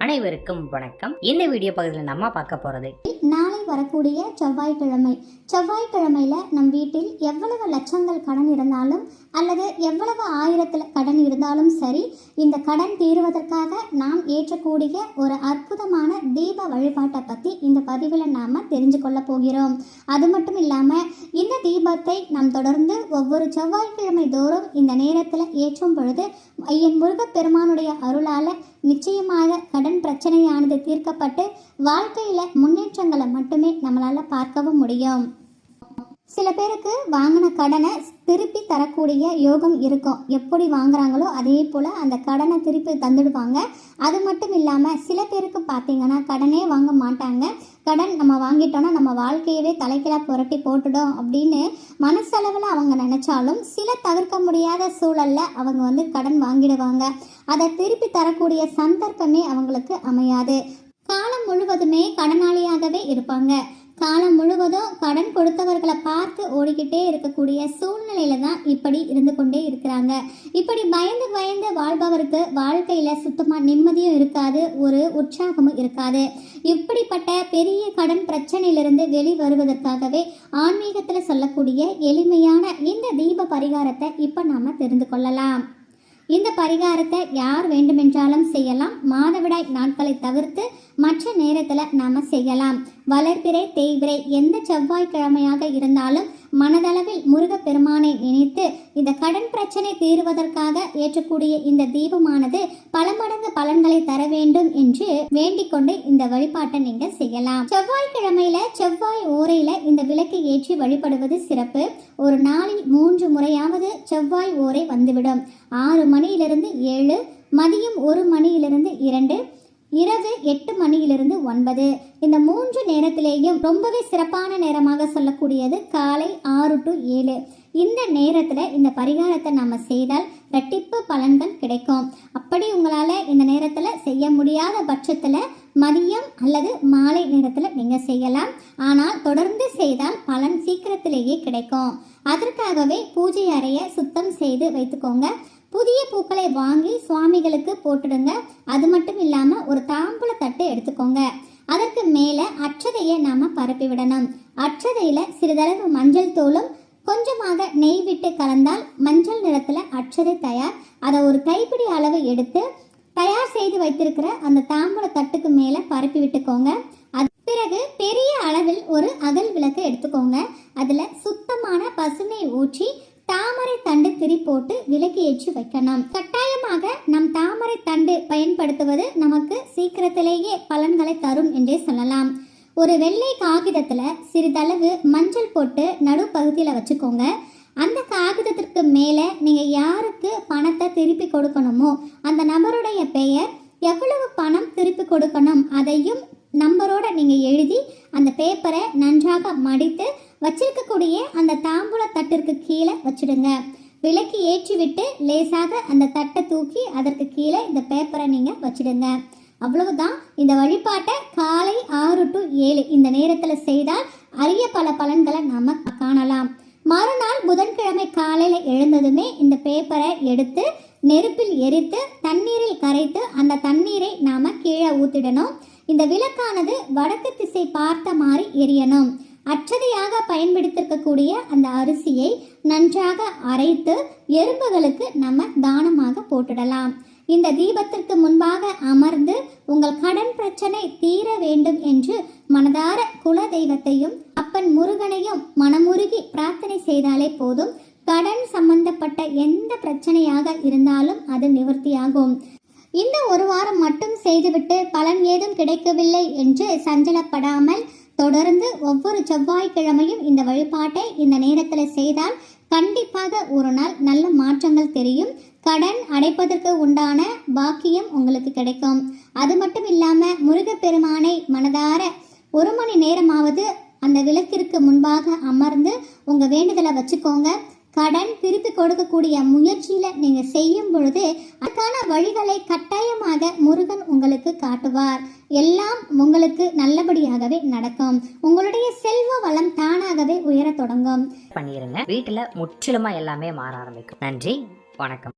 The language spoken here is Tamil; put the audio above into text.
அனைவருக்கும் வணக்கம். இந்த வீடியோ பகுதியில் நம்ம பார்க்க போறது வரக்கூடிய செவ்வாய்க்கிழமை. செவ்வாய்க்கிழமையில நம் வீட்டில் எவ்வளவு லட்சங்கள் கடன் இருந்தாலும் அல்லது எவ்வளவு ஆயிரத்தில் கடன் இருந்தாலும் சரி இந்த கடன் தீருவதற்காக நாம் ஏற்றக்கூடிய ஒரு அற்புதமான தீப வழிபாட்டை பற்றி இந்த பதிவில் நாம் தெரிஞ்சு கொள்ள போகிறோம். அது மட்டும் இல்லாமல் இந்த தீபத்தை நாம் தொடர்ந்து ஒவ்வொரு செவ்வாய்க்கிழமை தோறும் இந்த நேரத்தில் ஏற்றும் பொழுது ஐயன் முருகப்பெருமானுடைய அருளால் நிச்சயமாக கடன் பிரச்சனையானது தீர்க்கப்பட்டு வாழ்க்கையில் முன்னேற்றங்களை மட்டும் நம்மளால் பார்க்கவும் முடியும். சில பேருக்கு வாங்கின கடனை திருப்பி தரக்கூடிய யோகம் இருக்கும். எப்படி வாங்குறாங்களோ அதே போல் அந்த கடனை திருப்பி தந்துடுவாங்க. அது மட்டும் இல்லாமல் சில பேருக்கு பார்த்தீங்கன்னா கடனே வாங்க மாட்டாங்க. கடன் நம்ம வாங்கிட்டோன்னா நம்ம வாழ்க்கையவே தலைக்கெல்லாம் புரட்டி போட்டுடும் அப்படின்னு மனசளவில் அவங்க நினச்சாலும் சில தவிர்க்க முடியாத சூழலில் அவங்க வந்து கடன் வாங்கிடுவாங்க. அதை திருப்பி தரக்கூடிய சந்தர்ப்பமே அவங்களுக்கு அமையாது. காலம் முழுவதுமே கடனாளியாகவே இருப்பாங்க. காலம் முழுவதும் கடன் கொடுத்தவர்களை பார்த்து ஓடிக்கிட்டே இருக்கக்கூடிய சூழ்நிலையில தான் இப்படி இருந்து கொண்டே இருக்கிறாங்க. இப்படி பயந்து பயந்து வாழ்பவருக்கு வாழ்க்கையில சுத்தமா நிம்மதியும் இருக்காது ஒரு உற்சாகமும் இருக்காது. இப்படிப்பட்ட பெரிய கடன் பிரச்சனையிலிருந்து வெளி வருவதற்காகவே ஆன்மீகத்துல சொல்லக்கூடிய எளிமையான இந்த தீப பரிகாரத்தை இப்ப நாம தெரிந்து கொள்ளலாம். இந்த பரிகாரத்தை யார் வேண்டுமென்றாலும் செய்யலாம். மாதவிடாய் நாட்களை தவிர்த்து மற்ற நேரத்தில் நாம் செய்யலாம். வளர்பிறை தேய்பிறை எந்த செவ்வாய்க்கிழமையாக இருந்தாலும் மனதளவில் முருகப்பெருமானை நினைத்து இந்த கடன் பிரச்சனை தீருவதற்காக ஏற்றக்கூடிய இந்த தீபமானது பல மடங்கு பலன்களை தர வேண்டும் என்று வேண்டிக் கொண்டு இந்த வழிபாட்டை நீங்க செய்யலாம். செவ்வாய்க்கிழமையில செவ்வாய் ஓரையில இந்த விளக்கு ஏற்றி வழிபடுவது சிறப்பு. ஒரு நாளில் மூன்று முறையாவது செவ்வாய் ஓரை வந்துவிடும். ஆறு மணியிலிருந்து ஏழு மதியம் ஒரு மணியிலிருந்து இரண்டு இரவு எட்டு மணியிலிருந்து ஒன்பது. இந்த மூன்று நேரத்திலேயும் ரொம்பவே சிறப்பான நேரமாக சொல்லக்கூடியது காலை ஆறு டு ஏழு. இந்த நேரத்தில் இந்த பரிகாரத்தை நம்ம செய்தால் ரெட்டிப்பு பலன்கள் கிடைக்கும். அப்படி உங்களால் இந்த நேரத்தில் செய்ய முடியாத பட்சத்தில் மதியம் அல்லது மாலை நேரத்தில் நீங்கள் செய்யலாம். ஆனால் தொடர்ந்து செய்தால் பலன் சீக்கிரத்திலேயே கிடைக்கும். அதற்காகவே பூஜை அறையை சுத்தம் செய்து வைத்துக்கோங்க. புதிய பூக்களை வாங்கி சுவாமிகளுக்கு போட்டுடுங்க. அது மட்டும் இல்லாமல் ஒரு தாம்பூல தட்டு எடுத்துக்கோங்க. அதற்கு மேலே அச்சதையை நாம் பரப்பி விடணும். அச்சதையில் சிறிதளவு மஞ்சள் தூளும் கொஞ்சமாக நெய் விட்டு கலந்தால் மஞ்சள் நிறத்தில் அச்சதை தயார். அதை ஒரு கைப்பிடி அளவு எடுத்து தயார் செய்து வைத்திருக்கிற அந்த தாம்பூல தட்டுக்கு மேலே பரப்பி விட்டுக்கோங்க. அது பிறகு பெரிய அளவில் ஒரு அகல் விளக்கு எடுத்துக்கோங்க. அதில் சுத்தமான பசுமை ஊற்றி தாமரை தண்டு திரி போட்டு விலக்கி ஏற்றி வைக்கணும். கட்டாயமாக நம் தாமரை தண்டு பயன்படுத்துவது நமக்கு சீக்கிரத்திலேயே பலன்களை தரும் என்றே சொல்லலாம். ஒரு வெள்ளை காகிதத்தில் சிறிதளவு மஞ்சள் போட்டு நடுப்பகுதியில் வச்சுக்கோங்க. அந்த காகிதத்திற்கு மேலே நீங்கள் யாருக்கு பணத்தை திருப்பி கொடுக்கணுமோ அந்த நபருடைய பெயர் எவ்வளவு பணம் திருப்பி கொடுக்கணும் அதையும் நம்பரோட நீங்கள் எழுதி அந்த பேப்பரை நன்றாக மடித்து வச்சிருக்கக்கூடிய அந்த தாம்பூல தட்டிற்கு கீழே வச்சிடுங்க. விளக்கு ஏற்றி விட்டு லேசாக அந்த தட்டை தூக்கி அதற்கு கீழே இந்த பேப்பரை நீங்கள் வச்சிடுங்க. அவ்வளவுதான். இந்த வழிபாட்டை காலை ஆறு டு ஏழு இந்த நேரத்தில் செய்தால் அரிய பல பலன்களை நாம் காணலாம். மறுநாள் புதன்கிழமை காலையில் எழுந்ததுமே இந்த பேப்பரை எடுத்து நெருப்பில் எரித்து தண்ணீரில் கரைத்து அந்த தண்ணீரை நாம் கீழே ஊற்றிடணும் இந்த விளக்கானது வடக்கு திசை பார்த்த மாதிரி எரியணும். அச்சதையாக பயன்படுத்திருக்கக்கூடிய அந்த அரிசியை நன்றாக அரைத்து எறும்புகளுக்கு நம்ம தானமாக போட்டுடலாம். இந்த தீபத்திற்கு முன்பாக அமர்ந்து உங்கள் கடன் பிரச்சனை தீர வேண்டும் என்று மனதார குல தெய்வத்தையும் அப்பன் முருகனையும் மனமுருகி பிரார்த்தனை செய்தாலே போதும். கடன் சம்பந்தப்பட்ட எந்த பிரச்சனையாக இருந்தாலும் அது நிவர்த்தியாகும். இந்த ஒரு வாரம் மட்டும் செய்துவிட்டு பலன் ஏதும் கிடைக்கவில்லை என்று சஞ்சலப்படாமல் தொடர்ந்து ஒவ்வொரு செவ்வாய்க்கிழமையும் இந்த வழிபாட்டை இந்த நேரத்தில் செய்தால் கண்டிப்பாக ஒரு நாள் நல்ல மாற்றங்கள் தெரியும். கடன் அடைப்பதற்கு உண்டான பாக்கியம் உங்களுக்கு கிடைக்கும். அது மட்டும் இல்லாமல் முருகப்பெருமானை மனதார ஒரு மணி நேரமாவது அந்த விளக்கிற்கு முன்பாக அமர்ந்து உங்கள் வேண்டுதலை வச்சுக்கோங்க. கடன் பிரித்து கொடுக்கக்கூடிய முயற்சியில் நீங்கள் செய்யும் பொழுது அதுக்கான வழிகளை கட்டாயமாக முருகன் உங்களுக்கு காட்டுவார். எல்லாம் உங்களுக்கு நல்லபடியாகவே நடக்கும். உங்களுடைய செல்வ வளம் தானாகவே உயரத் தொடங்கும். பண்ணிருங்க. வீட்டில் முற்றிலுமா எல்லாமே மாற ஆரம்பிக்கும். நன்றி. வணக்கம்.